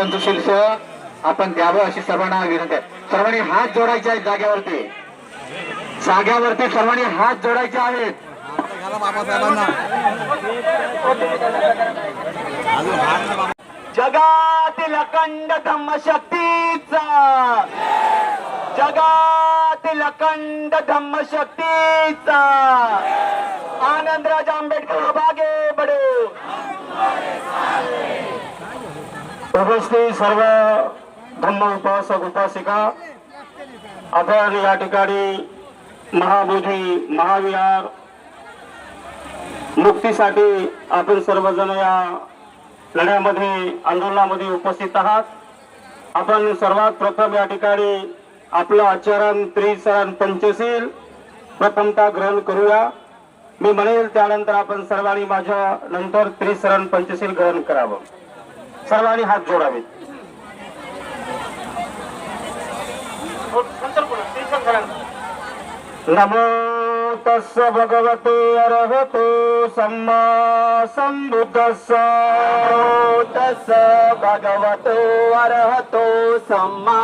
पंचशील सह आपण द्यावं अशी सर्वांना विनंती आहे. सर्वांनी हात जोडायचे आहेत जाग्यावरती जाग्यावरती सर्वांनी हात जोडायचे आहेत. जगातील अखंड धम्मशक्तीचा. जगातील अखंड धम्मशक्तीचा. आनंदराज आंबेडकर बागे बडो. उपस्थित सर्व धम्म उपासक उपासिका आपण या ठिकाणी महाबोधी महाविहार मुक्तीसाठी आपण सर्वजण या लढ्यामध्ये आंदोलनामध्ये उपस्थित आहात. आपण सर्वात प्रथम या ठिकाणी आपलं आचरण त्रिसरण पंचशील प्रथमता ग्रहण करूया. मी म्हणेल त्यानंतर आपण सर्वांनी माझ्या नंतर त्रिसरण पंचशील ग्रहण करावं. सर्वांनी हात जोडावेत. नमो तस्स भगवते अरहतो सम्मा सम्बुद्धस्स. तस्स भगवतो अरहतो सम्मा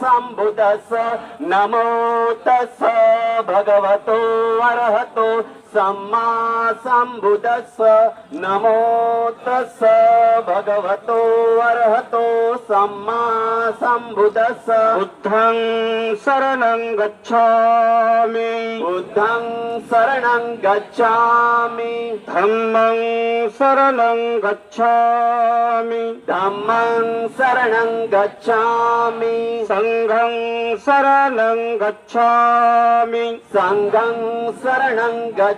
सम्बुद्धस्स. नमो तस्स भगवतो अरहतो सम्मा सम्बुद्धस्स नमो तस्स भगवतो अरहतो सम्मा सम्बुद्धस्स बुद्धं शरणं गच्छामि। बुद्धं शरणं गच्छामि। धम्मं शरणं गच्छामि। धम्मं शरणं गच्छामि। सङ्घं शरणं गच्छामि। सङ्घं शरणं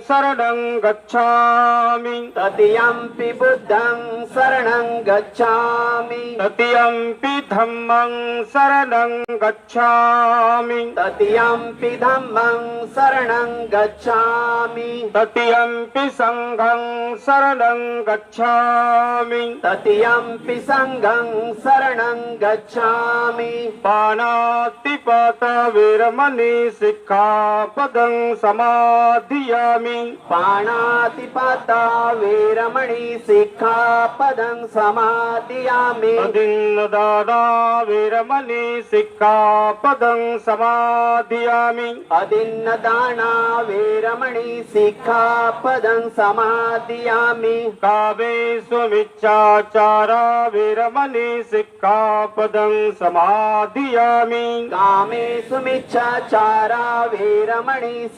शरणं गच्छामि। तृतीयम्पि बुद्धं शरणं गच्छामि। तृतीयम्पि धम्मं शरणं गच्छामि। तृतीयम्पि धम्मं शरणं गच्छामि। तृतीयम्पि सङ्घं शरणं गच्छामि। तृतीयम्पि सङ्घं शरणं गच्छामि। पाणातिपात वीरमणि सिक्खापदं समाधियामि पाणातिपाता वीरमणि सिक्खापदं समाधियामि अदिन्नदाना वीरमणि सिक्खापदं समाधियामि अदिन्नदाना वीरमणि सिक्खापदं समाधियामि कावे स्वमिच्छाचारा वीरमणि सिक्खापदं समाधियामि कामे सुमिच्छाचारा वीरमणि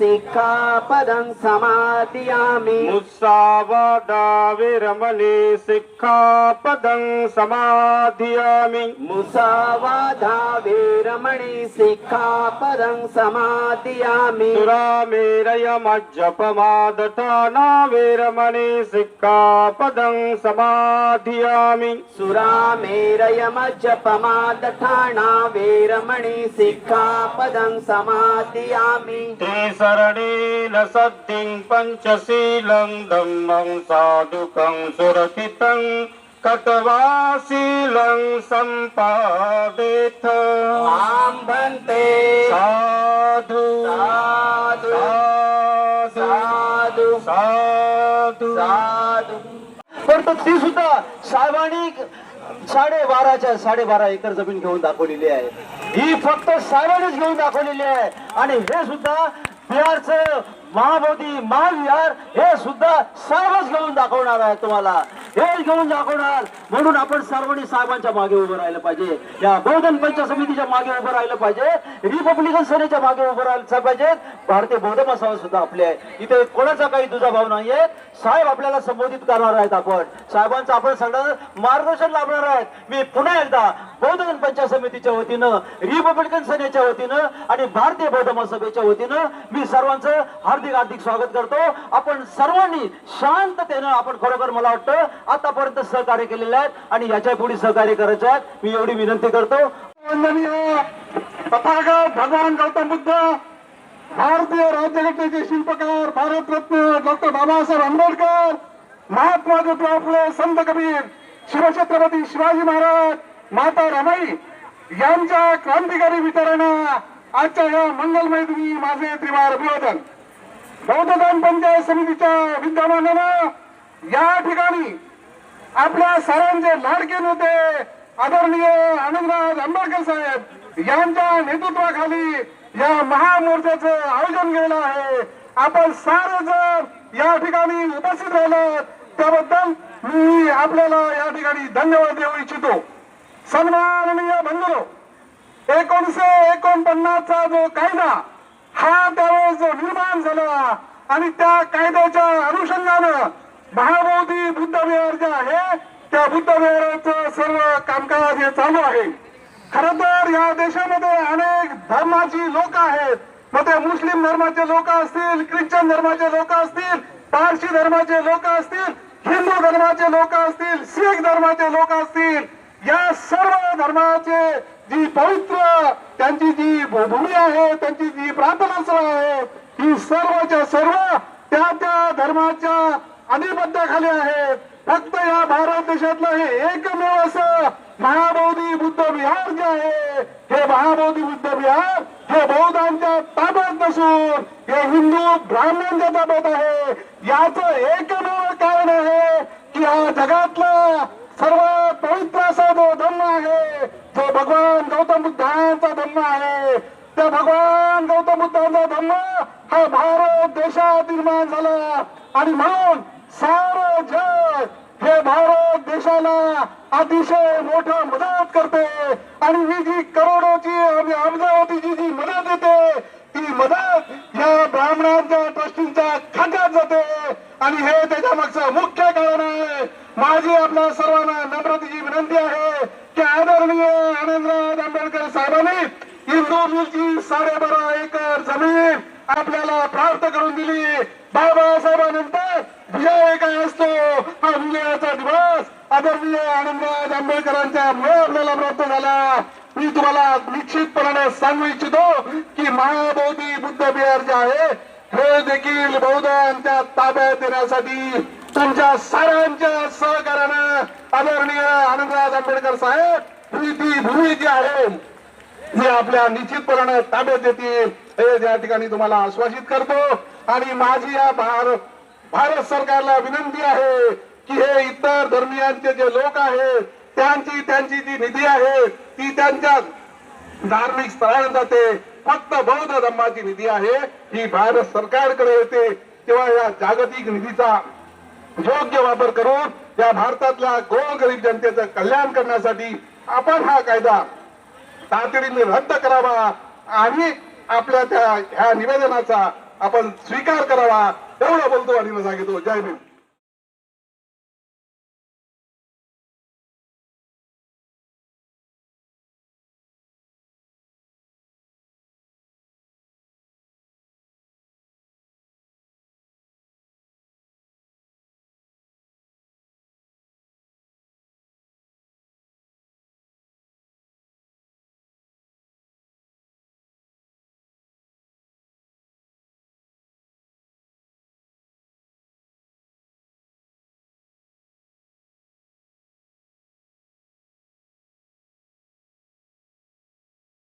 सिक्खापदं समाधियामि मुसावादा वीरमणि सिक्खापदं समाधियामि मुसावादा वीरमणि सिक्खापदं समाधियामि सुरामेरय मज्जपमादठाना वीरमणि सिक्खापदं समाधियामि सुरामेरय मज्जपमादठाना वीरमणि सिक्खापदं समाधियामि त्रिसरणेन सद्धिं पञ्चशीलं धम्मं साधुकं सुरक्षितं कटवाशीलं सम्पादेथ। आं भन्ते साधु। साधु। साधु। साधु। साधु। परंतु ती सुद्धा साहेबांनी साडेबाराच्या साडेबारा एकर जमीन घेऊन दाखवलेली आहे. ही फक्त साहेबांनीच घेऊन दाखवलेली आहे. आणि हे सुद्धा बिहारचं महाबोधी महाविहार हे सुद्धा सर्वच घेऊन दाखवणार आहे तुम्हाला. हे घेऊन दाखवणार म्हणून आपण सर्वांनी साहेबांच्या मागे उभं राहिलं पाहिजे. या बहुजन पंचायत समितीच्या मागे उभं राहिलं पाहिजे. रिपब्लिकन सेनेच्या मागे उभं राहिलं पाहिजे. भारतीय बौद्ध महासभा सुद्धा आपले आहे. इथे कोणाचा काही दुजाभाव नाहीये. साहेब आपल्याला संबोधित करणार आहेत आपण. साहेबांचं आपण सगळं मार्गदर्शन लाभणार आहेत. मी पुन्हा एकदा बहुजन पंचायत समितीच्या वतीनं रिपब्लिकन सेनेच्या वतीनं आणि भारतीय बौद्ध महासभेच्या वतीनं मी सर्वांचं हार्दिक हार्दिक स्वागत करतो. आपण सर्वांनी शांततेनं आपण खरोखर मला वाटतं आतापर्यंत सहकार्य केलेले आहेत आणि याच्यापुढे सहकार्य करायचे आहेत मी एवढी विनंती करतो. वंदनीय तथागत भगवान गौतम बुद्ध भारतीय राज्यघटनेचे शिल्पकार भारतरत्न डॉक्टर बाबासाहेब आंबेडकर महात्मा ज्योतिबा फुले संत कबीर शिवछत्रपती शिवाजी महाराज माता रमाई यांच्या क्रांतिकारी विचारांना आजच्या या मंगलमय दिनी माझे त्रिवार अभिवादन. बौद्धदान पंचायत समितीच्या विद्यमानानं या ठिकाणी आपल्या सर्वांचे लाडके नेते आदरणीय आनंदराज आंबेडकर साहेब यांच्या नेतृत्वाखाली या महामोर्चाचं आयोजन केलं आहे. आपण सारे जण या ठिकाणी उपस्थित राहिलात. त्याबद्दल मी आपल्याला या ठिकाणी धन्यवाद देऊ इच्छितो. सन्माननीय बंधू एकोणीसशे एकोणपन्नासचा जो कायदा हा त्यावेळेस जो निर्माण झाला आणि त्या कायद्याच्या अनुषंगानं महाबोधी बुद्ध त्या सर्व कामकाज हे चालू आहे. खर तर या देशामध्ये अनेक धर्माची लोक आहेत. मग ते मुस्लिम धर्माचे लोक असतील ख्रिश्चन धर्माचे लोक असतील पारशी धर्माचे लोक असतील हिंदू धर्माचे लोक असतील शीख धर्माचे लोक असतील या सर्व धर्माचे जी पवित्र त्यांची जी भूमी आहे त्यांची जी प्रार्थना स्थळ आहे ही सर्वच्या सर्व त्या त्या धर्माच्या अधिपत्याखाली आहेत. फक्त या भारत देशातलं हे एकमेव असं महाबोधी बुद्ध विहार जे आहे हे महाबोधी बुद्ध विहार हे बौद्धांच्या ताब्यात नसून हे हिंदू ब्राह्मणांच्या ताब्यात आहे. याच एकमेव कारण आहे की या जगातला सर्वात पवित्र असा जो धर्म आहे जो भगवान गौतम बुद्धांचा धर्म आहे त्या भगवान गौतम बुद्धांचा धर्म हा भारत देशात निर्माण झाला. आणि म्हणून सारं जग हे भारत देशाला अतिशय मोठं मदत करते. आणि ही जी करोडोची आणि अमरावतीची जी मदत येते ती मदत या ब्राह्मणांच्या ट्रस्टींच्या खात्यात जाते. आणि हे त्याच्या मागचं मुख्य कारण आहे. माझी आपल्या सर्वांना नम्रतेची विनंती आहे की आदरणीय आनंदराज आंबेडकर साहेबांनी हिंदू मिलची साडेबारा एकर जमीन आपल्याला प्राप्त करून दिली. बाबासाहेबांनंतर विजय काय असतो? हा विजयाचा दिवस आदरणीय आनंदराज आंबेडकरांच्या मुळे आपल्याला प्राप्त झाला. मी तुम्हाला निश्चितपणाने सांगू इच्छितो की महाबोधी बुद्ध बिहार जे आहे हे देखील बौद्धांच्या ताब्यात येण्यासाठी तुमच्या साऱ्यांच्या सहकार्यानं आदरणीय आनंदराज आंबेडकर साहेब ही ती भूमी जी आहे हे आपल्या निश्चितपणाने ताब्यात देतील. हे या ठिकाणी तुम्हाला आश्वासित करतो. आणि माझी या भारत भारत सरकारला विनंती आहे की हे इतर धर्मियांचे जे लोक आहेत त्यांची त्यांची जी निधी आहे ती त्यांच्या धार्मिक स्थळाला जाते. फक्त बौद्ध धर्माची निधी आहे ही भारत सरकारकडे येते. तेव्हा या जागतिक निधीचा योग्य वापर करून या भारतातल्या गोरगरीब जनतेचं कल्याण करण्यासाठी आपण हा कायदा तातडीने रद्द करावा आणि आपल्या त्या ह्या निवेदनाचा आपण स्वीकार करावा. बोलतो आणि सांगितो जय भीम